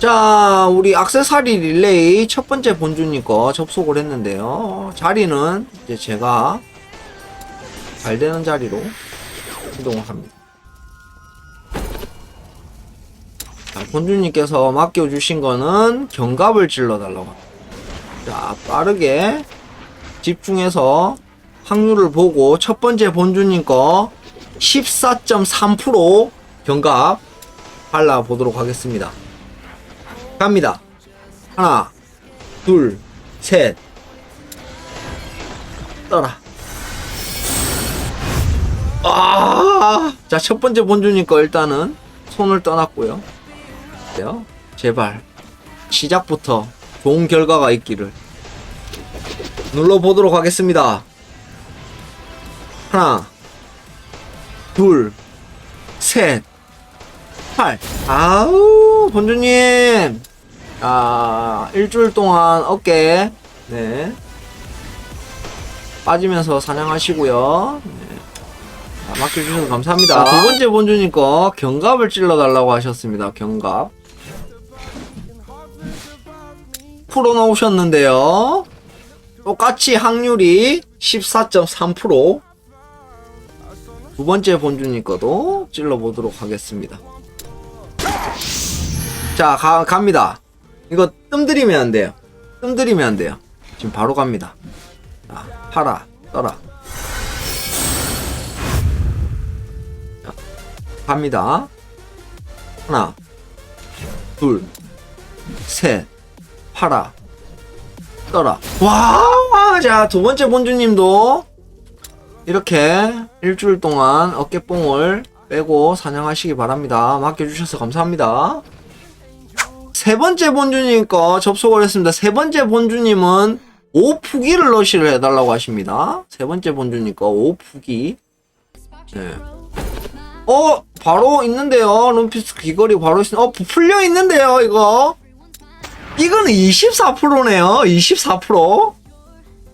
자, 우리 악세사리 릴레이 첫 번째 본주님 거 접속을 했는데요. 자리는 이제 제가 잘 되는 자리로 이동을 합니다. 자, 본주님께서 맡겨주신 거는 경갑을 찔러달라고 합니다. 자, 빠르게 집중해서 확률을 보고 첫 번째 본주님 거 14.3% 경갑 발라보도록 하겠습니다. 갑니다. 하나, 둘, 셋. 떠라. 아! 자, 첫 번째 본주님 거 일단은 손을 떠났고요. 돼요? 제발. 시작부터 좋은 결과가 있기를. 눌러보도록 하겠습니다. 하나, 둘, 셋, 팔. 아우, 본주님. 아, 일주일 동안 어깨, 네. 빠지면서 사냥하시고요. 네. 자, 맡겨주셔서 감사합니다. 두 번째 본주님 거 경갑을 찔러달라고 하셨습니다. 경갑. 풀어놓으셨는데요. 똑같이 확률이 14.3%. 두 번째 본주님 거도 찔러보도록 하겠습니다. 자, 가, 갑니다. 이거 뜸들이면 안 돼요. 뜸들이면 안 돼요. 지금 바로 갑니다. 자, 팔아, 떠라. 자, 갑니다. 하나, 둘, 셋, 팔아, 떠라. 와, 자, 두 번째 본주님도 이렇게 일주일 동안 어깨뽕을 빼고 사냥하시기 바랍니다. 맡겨주셔서 감사합니다. 세 번째 본주님 거 접속을 했습니다. 세 번째 본주님은 오푸기를 러시를 해달라고 하십니다. 세 번째 본주님 거 오푸기. 네. 어, 바로 있는데요. 룸피스 귀걸이 바로 있, 어, 풀려 있는데요, 이거. 이거는 24%네요. 24%.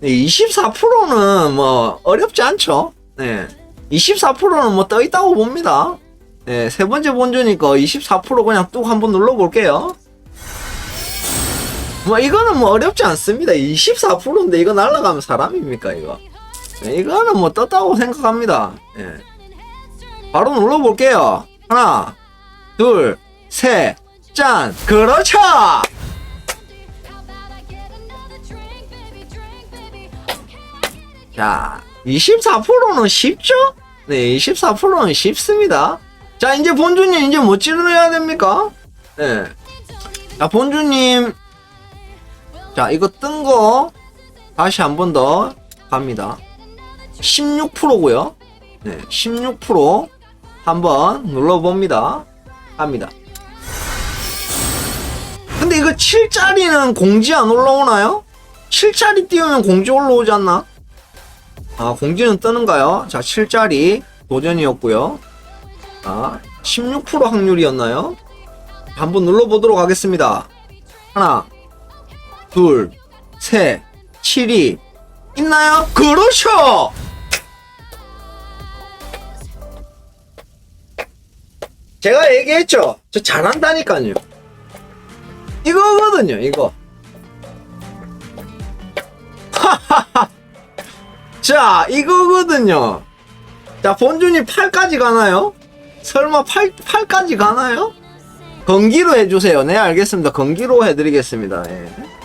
네, 24%는 뭐 어렵지 않죠. 네. 24%는 뭐 떠 있다고 봅니다. 네, 세 번째 본주니까 24% 그냥 뚝 한번 눌러볼게요. 뭐 이거는 뭐 어렵지 않습니다. 24%인데 이거 날라가면 사람입니까 이거? 네, 이거는 뭐 떴다고 생각합니다. 네. 바로 눌러볼게요. 하나, 둘, 셋, 짠. 그렇죠. 자, 24%는 쉽죠? 네, 24%는 쉽습니다. 자, 이제 본주님 이제 뭐 찌르야 됩니까? 네. 자, 본주님. 자, 이거 뜬 거 다시 한 번 더 갑니다. 16%고요. 네, 16% 한번 눌러봅니다. 합니다. 근데 이거 7짜리는 공지 안 올라오나요? 7짜리 띄우면 공지 올라오지 않나? 아, 공지는 뜨는가요? 자, 7짜리 도전이었고요. 아, 16% 확률이었나요? 한번 눌러보도록 하겠습니다. 하나, 둘, 셋, 7이 있나요? 그렇죠! 제가 얘기했죠? 저 잘한다니까요. 이거거든요, 이거. 자, 이거거든요. 자, 본준이 8까지 가나요? 설마 8, 8까지 가나요? 건기로 해주세요. 네, 알겠습니다. 건기로 해드리겠습니다. 예.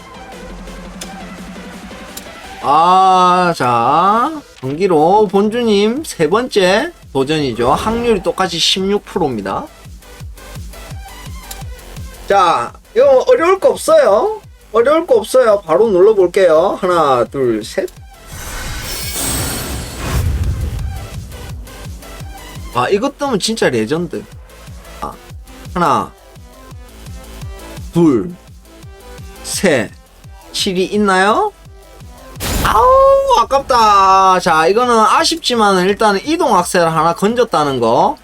아, 자, 건기로 본주님 세 번째 도전이죠. 확률이 똑같이 16%입니다. 자, 이거 어려울 거 없어요. 어려울 거 없어요. 바로 눌러볼게요. 하나, 둘, 셋. 아, 이것 뜨면 진짜 레전드. 아, 하나, 둘, 셋, 7이 있나요? 아우, 아깝다. 자, 이거는 아쉽지만 일단은 이동 악셀 하나 건졌다는 거.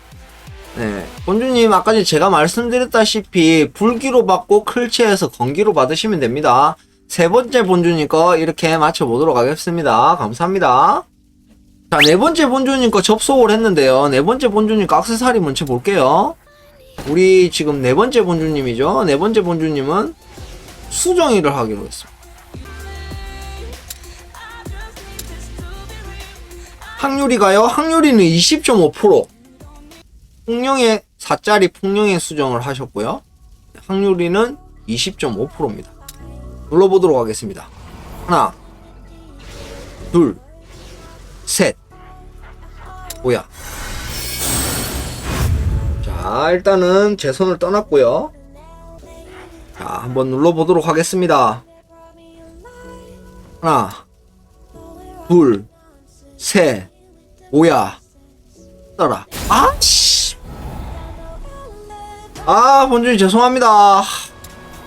네. 본주님, 아까 제가 말씀드렸다시피, 불기로 받고 클체에서 건기로 받으시면 됩니다. 세 번째 본주님 거 이렇게 맞춰보도록 하겠습니다. 감사합니다. 자, 네 번째 본주님 거 접속을 했는데요. 네 번째 본주님 거 악세사리 먼저 볼게요. 우리 지금 네 번째 본주님이죠. 네 번째 본주님은 수정이를 하기로 했습니다. 확률이가요? 확률이는 20.5%. 풍령의 4짜리 풍령의 수정을 하셨고요. 확률이는 20.5%입니다. 눌러보도록 하겠습니다. 하나, 둘, 셋. 뭐야? 자, 일단은 제 손을 떠났고요. 자, 한번 눌러보도록 하겠습니다. 하나, 둘, 셋. 뭐야? 떠라. 아, 씨. 아, 본주님 죄송합니다.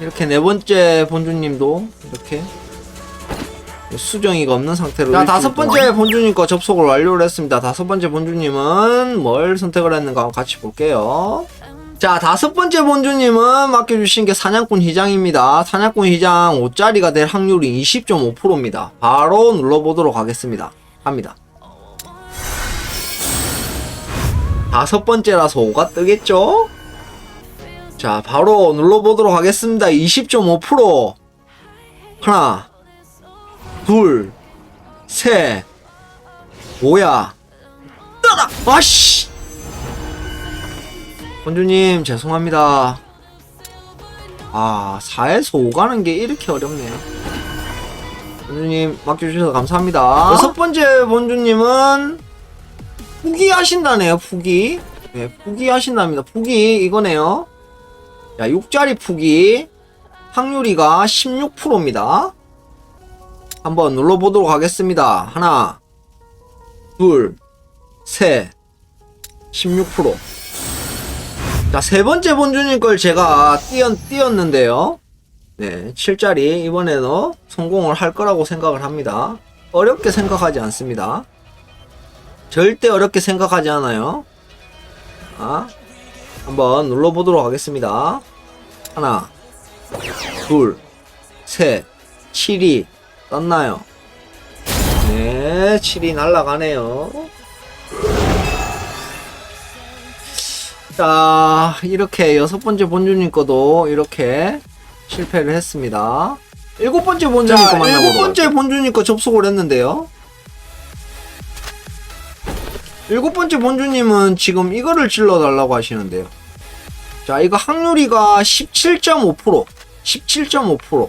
이렇게 네 번째 본주님도 이렇게 수정이가 없는 상태로 자 다섯 번째 본주님 거 접속을 완료를 했습니다 다섯 번째 본주님은 뭘 선택을 했는가 같이 볼게요 자 다섯 번째 본주님은 맡겨주신 게 사냥꾼 희장입니다 사냥꾼 희장 5짜리가 될 확률이 20.5%입니다 바로 눌러보도록 하겠습니다 합니다 다섯 번째라서 5가 뜨겠죠 자 바로 눌러보도록 하겠습니다 20.5% 하나 둘, 셋, 뭐야? 떠라! 아씨! 본주님, 죄송합니다. 아, 4에서 5 가는 게 이렇게 어렵네요. 본주님, 맡겨주셔서 감사합니다. 여섯 번째 본주님은, 포기하신다네요, 포기. 네, 포기하신답니다. 포기, 이거네요. 자, 6짜리 포기. 확률이가 16%입니다. 한번 눌러보도록 하겠습니다. 하나, 둘, 셋, 16%. 자, 세 번째 본주님 걸 제가 띄었, 띄었는데요. 네, 7짜리 이번에는 성공을 할 거라고 생각을 합니다. 어렵게 생각하지 않습니다. 절대 어렵게 생각하지 않아요. 자, 한번 눌러보도록 하겠습니다. 하나, 둘, 셋, 7이 떴나요? 네, 7이 날라가네요. 자, 이렇게 여섯 번째 본주님 거도 이렇게 실패를 했습니다. 일곱 번째 본주님 거 만나보도록 일곱 번째 본주님 거 접속을 했는데요. 일곱 번째 본주님은 지금 이거를 질러달라고 하시는데요. 자, 이거 확률이가 17.5%. 17.5%.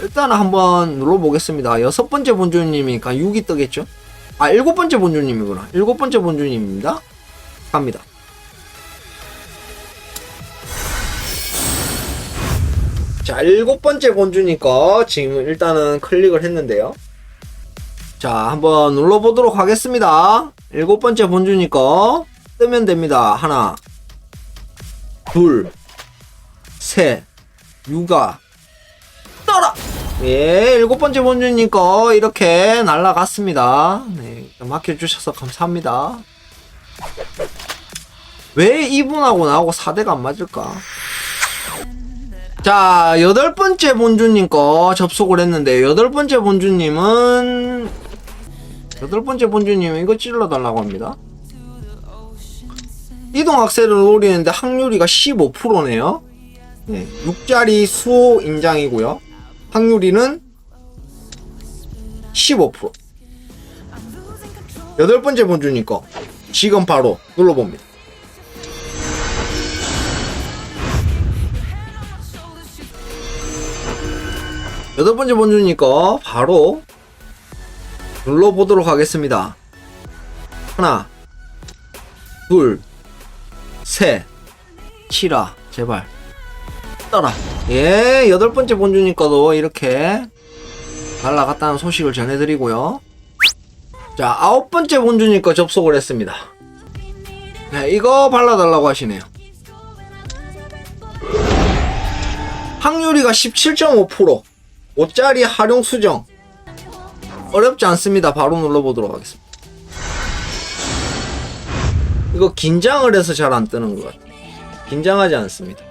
일단 한번 눌러보겠습니다. 여섯 번째 본주님이니까 6이 뜨겠죠? 아, 일곱 번째 본주님이구나. 일곱 번째 본주님입니다. 갑니다. 자, 일곱 번째 본주니까 지금 일단은 클릭을 했는데요. 자, 한번 눌러보도록 하겠습니다. 일곱 번째 본주니까 뜨면 됩니다. 하나, 둘, 셋, 육아, 떠라! 예, 일곱 번째 본주니까 이렇게 날라갔습니다. 네, 맡겨주셔서 감사합니다. 왜 이분하고 나하고 4대가 안 맞을까? 자, 여덟 번째 본주님 거 접속을 했는데, 여덟 번째 본주님은, 여덟 번째 본주님은 이거 찔러달라고 합니다. 이동 악셀을 노리는데 확률이가 15%네요. 네, 6짜리 수호 인장이고요. 확률이는 15%. 여덟 번째 본주니까 지금 바로 눌러봅니다. 여덟 번째 본주니까 바로 눌러보도록 하겠습니다. 하나, 둘, 셋, 치라, 제발. 떠라. 예, 여덟 번째 본주니까도 이렇게 날라갔다는 소식을 전해드리고요. 자, 아홉 번째 본주니까 접속을 했습니다. 네, 이거 발라달라고 하시네요. 확률이가 17.5%. 5짜리 활용 수정. 어렵지 않습니다. 바로 눌러보도록 하겠습니다. 이거 긴장을 해서 잘 안 뜨는 것 같아요. 긴장하지 않습니다.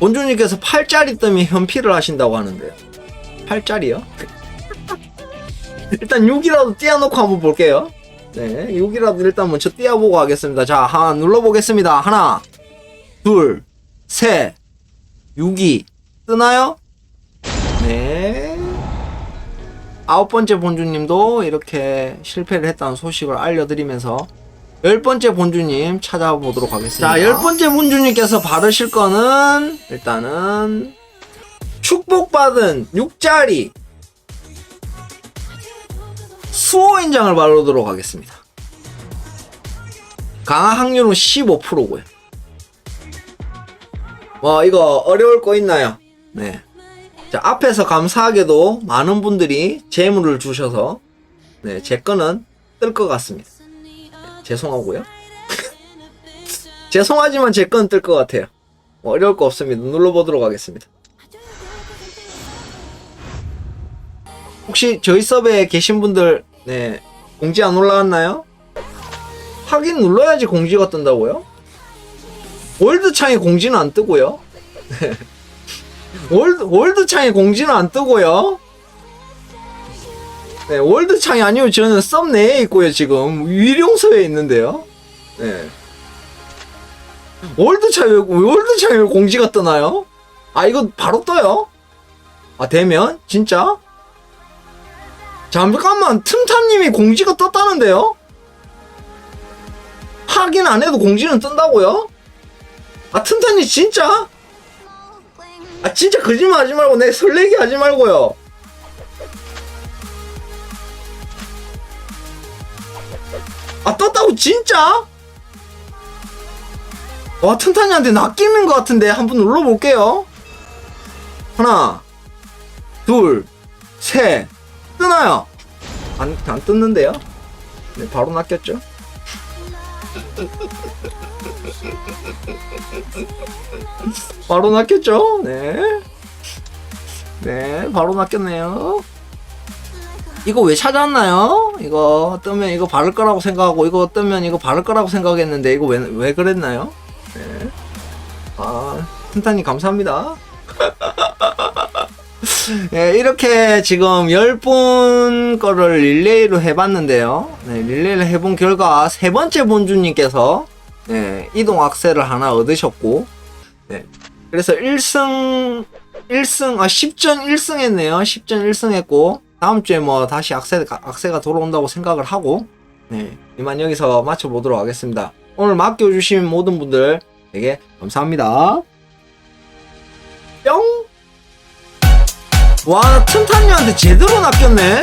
본주님께서 8짜리 뜨면 현피를 하신다고 하는데요. 8짜리요? 일단 6이라도 띄워놓고 한번 볼게요. 네, 6이라도 일단 먼저 띄워보고 하겠습니다. 자, 하나 눌러보겠습니다. 하나, 둘, 셋, 6이 뜨나요? 네. 아홉 번째 본주님도 이렇게 실패를 했다는 소식을 알려드리면서 열 번째 본주님 찾아보도록 하겠습니다. 자, 열 번째 본주님께서 받으실 거는 일단은 축복받은 6자리 수호 인장을 바르도록 하겠습니다. 강화 확률은 15%고요. 뭐 이거 어려울 거 있나요? 네. 자, 앞에서 감사하게도 많은 분들이 재물을 주셔서 네, 제 거는 뜰 것 같습니다. 네, 죄송하고요. 죄송하지만 제 거는 뜰 것 같아요. 뭐 어려울 거 없습니다. 눌러보도록 하겠습니다. 혹시 저희 서버에 계신 분들 네 공지 안 올라왔나요? 확인 눌러야지 공지가 뜬다고요? 월드 창에 공지는 안 뜨고요. 네. 월드 월드 창에 공지는 안 뜨고요. 네, 월드 창이 아니고 저는 썸 내에 있고요 지금 위령서에 있는데요. 네. 월드 창에 월드 창에 왜 공지가 뜨나요? 아 이거 바로 떠요? 아 되면 진짜? 잠깐만 틈타님이 공지가 떴다는데요? 확인 안 해도 공지는 뜬다고요? 아 틈타님 진짜? 아 진짜 거짓말 하지 말고 내 설레게 하지 말고요 아 떴다고 진짜? 와 틈타님한테 낚이는 것 같은데 한번 눌러볼게요 하나 둘 셋 뜨나요? 안, 안 떴는데요? 네, 바로 낚였죠? 바로 낚였죠? 네. 네, 바로 낚였네요. 이거 왜 찾았나요? 이거 뜨면 이거 바를 거라고 생각하고 이거 뜨면 이거 바를 거라고 생각했는데 이거 왜, 왜 그랬나요? 네. 아, 튼타님 감사합니다. 네, 이렇게 지금 10분 거를 릴레이로 해봤는데요. 네, 릴레이를 해본 결과 세 번째 본주님께서 네, 이동 악셀을 하나 얻으셨고, 네, 그래서 1승, 1승, 아, 10전 1승 했네요. 10전 1승 했고, 다음 주에 뭐 다시 악세, 악세가 돌아온다고 생각을 하고, 네, 이만 여기서 마쳐보도록 하겠습니다. 오늘 맡겨주신 모든 분들 되게 감사합니다. 뿅! 와, 튼타님한테 제대로 낚였네?